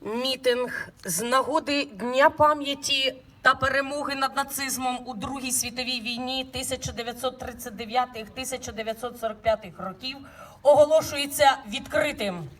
мітинг з нагоди Дня пам'яті та перемоги над нацизмом у Другій світовій війні 1939-1945 років оголошується відкритим. –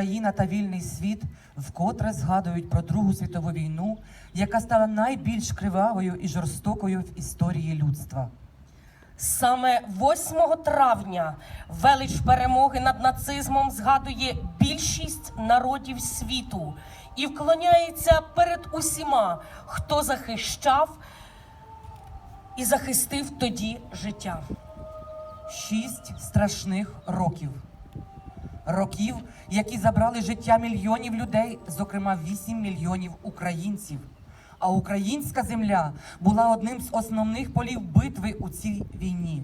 Україна та вільний світ вкотре згадують про Другу світову війну, яка стала найбільш кривавою і жорстокою в історії людства. Саме 8 травня велич перемоги над нацизмом згадує більшість народів світу і вклоняється перед усіма, хто захищав і захистив тоді життя. Шість страшних років. Років, які забрали життя мільйонів людей, зокрема 8 мільйонів українців. А українська земля була одним з основних полів битви у цій війні.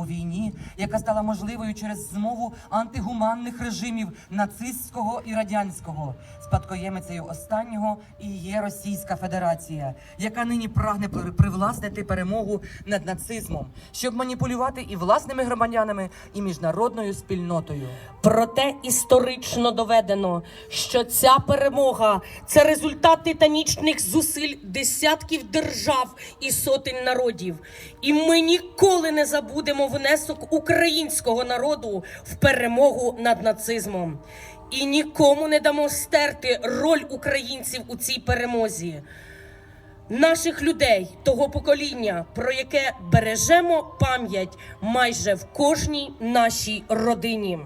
У війні, яка стала можливою через змову антигуманних режимів нацистського і радянського, спадкоємицею останнього і є Російська Федерація, яка нині прагне при- привласнити перемогу над нацизмом, щоб маніпулювати і власними громадянами, і міжнародною спільнотою. Проте історично доведено, що ця перемога це результат титанічних зусиль десятків держав і сотень народів. І ми ніколи не забудемо внесок українського народу в перемогу над нацизмом. І нікому не дамо стерти роль українців у цій перемозі. Наших людей того покоління, про яке бережемо пам'ять майже в кожній нашій родині.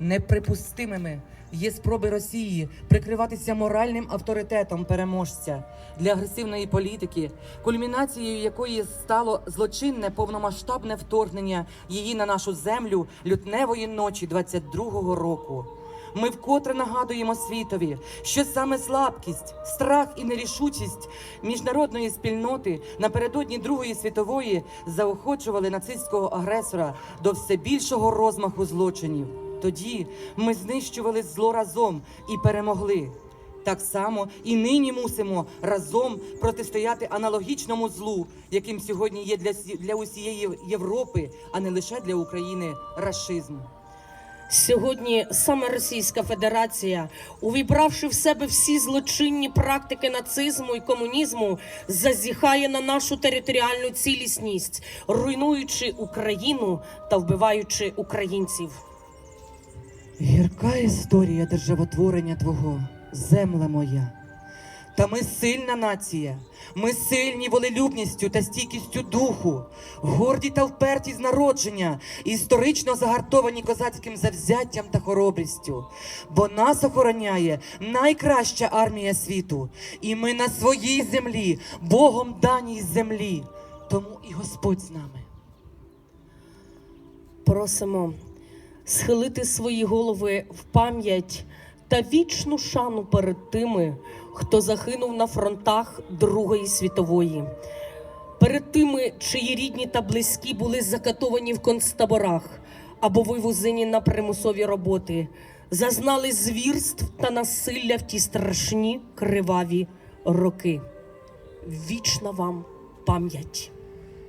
Неприпустимими є спроби Росії прикриватися моральним авторитетом переможця для агресивної політики, кульмінацією якої стало злочинне повномасштабне вторгнення її на нашу землю лютневої ночі 22-го року. Ми вкотре нагадуємо світові, що саме слабкість, страх і нерішучість міжнародної спільноти напередодні Другої світової заохочували нацистського агресора до все більшого розмаху злочинів. Тоді ми знищували зло разом і перемогли. Так само і нині мусимо разом протистояти аналогічному злу, яким сьогодні є для, для усієї Європи, а не лише для України рашизм. Сьогодні саме Російська Федерація, увібравши в себе всі злочинні практики нацизму і комунізму, зазіхає на нашу територіальну цілісність, руйнуючи Україну та вбиваючи українців. Гірка історія державотворення Твого, земле моя. Та ми сильна нація. Ми сильні волелюбністю та стійкістю духу, горді та вперті з народження, історично загартовані козацьким завзяттям та хоробрістю. Бо нас охороняє найкраща армія світу, і ми на своїй землі, Богом даній землі. Тому і Господь з нами. Просимо схилити свої голови в пам'ять та вічну шану перед тими, хто загинув на фронтах Другої світової, перед тими, чиї рідні та близькі були закатовані в концтаборах або вивезені на примусові роботи, зазнали звірств та насилля в ті страшні криваві роки. Вічна вам пам'ять!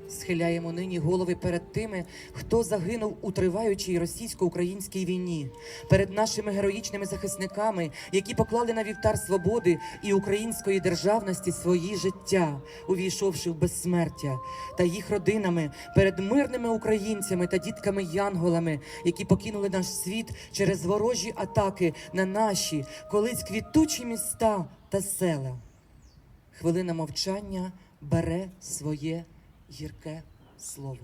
Схиляємо нині голови перед тими, хто загинув у триваючій російсько-українській війні, перед нашими героїчними захисниками, які поклали на вівтар свободи і української державності свої життя, увійшовши в безсмертя, та їх родинами, перед мирними українцями та дітками-янголами, які покинули наш світ через ворожі атаки на наші колись квітучі міста та села. Хвилина мовчання бере своє гірке слово.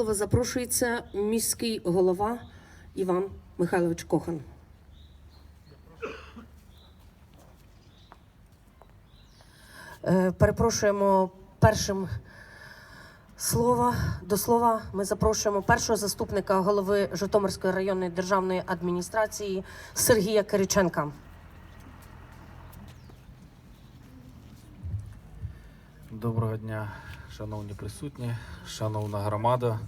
Слова запрошується міський голова Іван Михайлович Кохан. Е, Перепрошуємо першим слова до слова. Ми запрошуємо першого заступника голови Житомирської районної державної адміністрації Сергія Кириченка. Доброго дня, шановні присутні, шановна громада.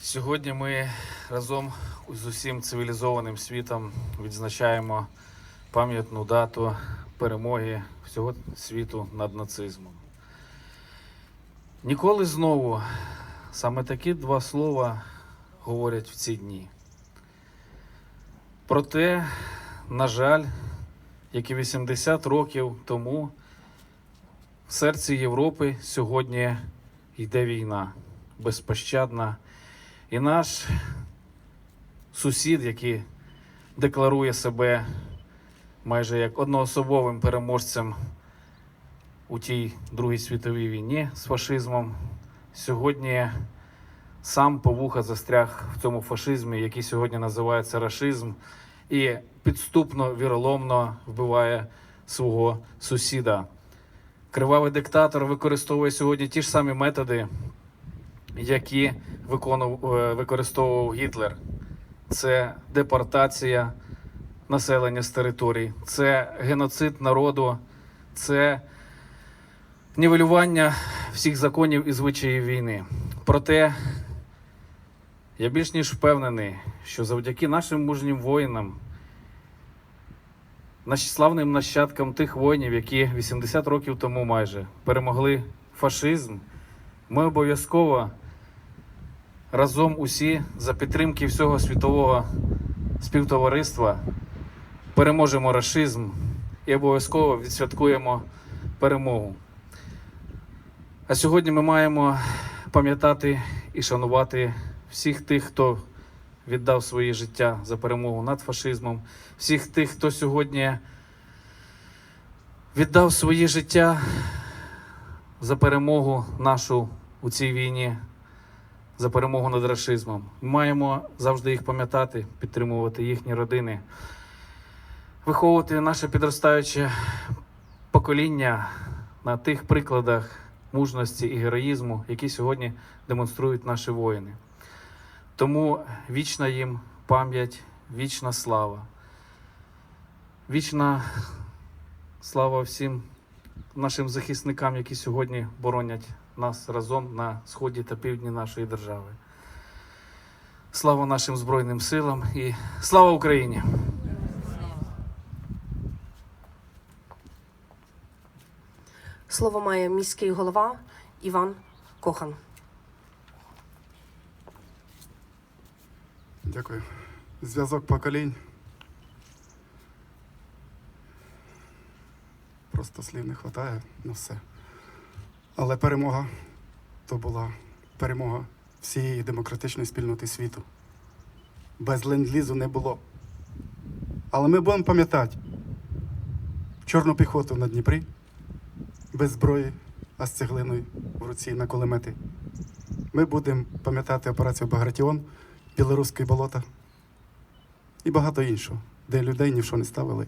Сьогодні ми разом з усім цивілізованим світом відзначаємо пам'ятну дату перемоги всього світу над нацизмом. Ніколи знову саме такі два слова говорять в ці дні. Проте, на жаль, як і 80 років тому. Серці Європи сьогодні йде війна безпощадна. І наш сусід, який декларує себе майже як одноособовим переможцем у тій Другій світовій війні з фашизмом, сьогодні сам по вуха застряг в цьому фашизмі, який сьогодні називається рашизм, і підступно віроломно вбиває свого сусіда. Кривавий диктатор використовує сьогодні ті ж самі методи, які е, використовував Гітлер. Це депортація населення з територій, це геноцид народу, це нівелювання всіх законів і звичаїв війни. Проте я більш ніж впевнений, що завдяки нашим мужнім воїнам славним нащадкам тих воїнів, які 80 років тому майже перемогли фашизм, ми обов'язково разом усі за підтримки всього світового співтовариства переможемо рашизм і обов'язково відсвяткуємо перемогу. А сьогодні ми маємо пам'ятати і шанувати всіх тих, хто віддав своє життя за перемогу над фашизмом, всіх тих, хто сьогодні віддав своє життя за перемогу нашу у цій війні, за перемогу над рашизмом. Ми маємо завжди їх пам'ятати, підтримувати їхні родини. виховувати наше підростаюче покоління на тих прикладах мужності і героїзму, які сьогодні демонструють наші воїни. Тому вічна їм пам'ять, вічна слава. Вічна слава всім нашим захисникам, які сьогодні боронять нас разом на сході та півдні нашої держави. Слава нашим Збройним силам і слава Україні! Слово має міський голова Іван Кохан. Дякую. Зв'язок поколінь. Просто слів не вистачає на все. Але перемога то була перемога всієї демократичної спільноти світу. Без ленд-лізу не було. Але ми будемо пам'ятати чорну піхоту на Дніпрі, без зброї, а з цеглиною в руці на кулемети. Ми будемо пам'ятати операцію Багратіон, Білоруське болото і багато іншого, де людей ні в що не ставили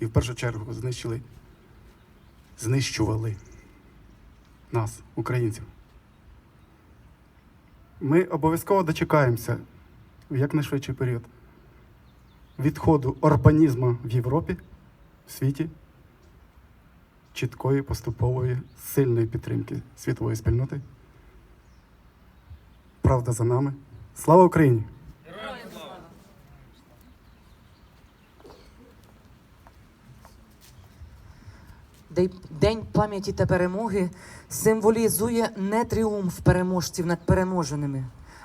і в першу чергу знищили, знищували нас, українців. Ми обов'язково дочекаємося в якнайшвидший період відходу орбанізму в Європі, в світі, чіткої, поступової, сильної підтримки світової спільноти. Правда за нами. Слава Україні! День пам'яті та перемоги символізує не тріумф переможців над переможеними,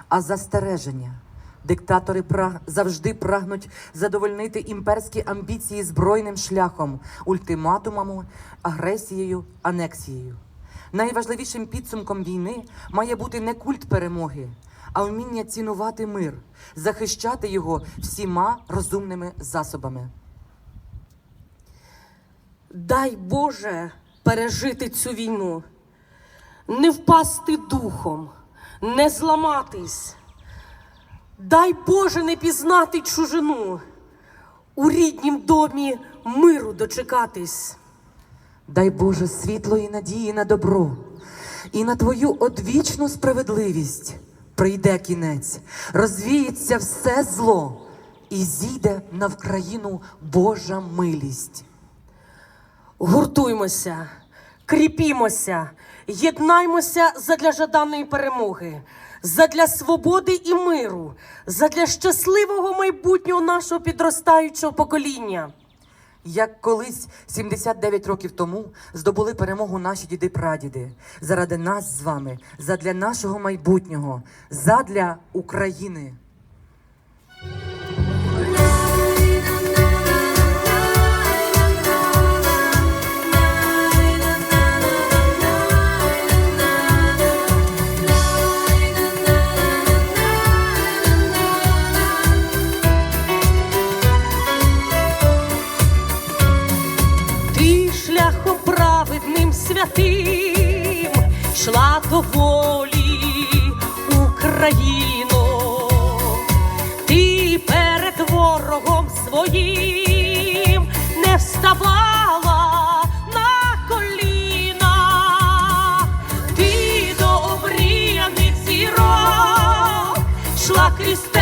а застереження. Диктатори завжди прагнуть задовольнити імперські амбіції збройним шляхом, ультиматумами, агресією, анексією. Найважливішим підсумком війни має бути не культ перемоги, а вміння цінувати мир, захищати його всіма розумними засобами. Дай Боже пережити цю війну, не впасти духом, не зламатись. Дай Боже не пізнати чужину, у ріднім домі миру дочекатись. Дай Боже світло і надії на добро, і на твою одвічну справедливість прийде кінець, розвіється все зло, і зійде на Вкраїну Божа милість. Гуртуймося, кріпімося, єднаймося задля жаданої перемоги, задля свободи і миру, задля щасливого майбутнього нашого підростаючого покоління. Як колись 79 років тому здобули перемогу наші діди-прадіди заради нас з вами, задля нашого майбутнього, задля України. Крізь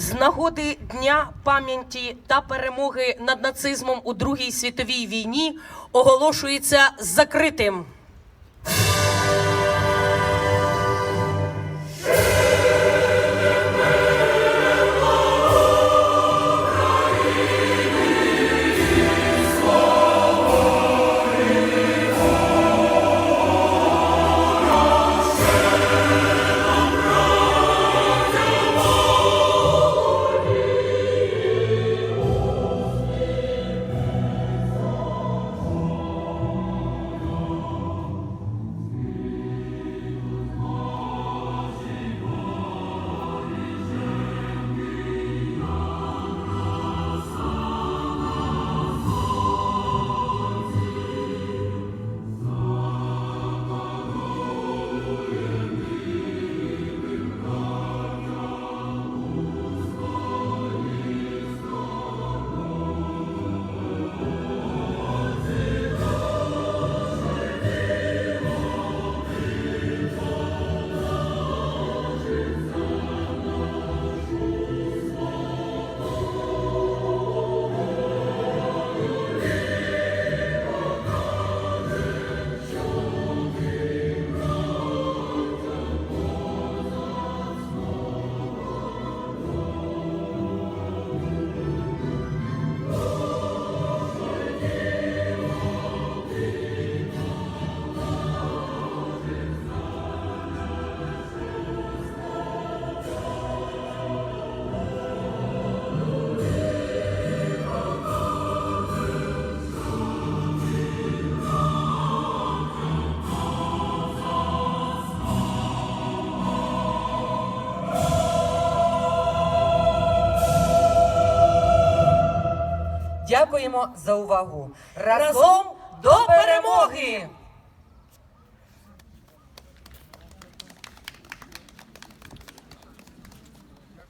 з нагоди Дня пам'яті та перемоги над нацизмом у Другій світовій війні оголошується закритим. Дякуємо за увагу. Разом до перемоги!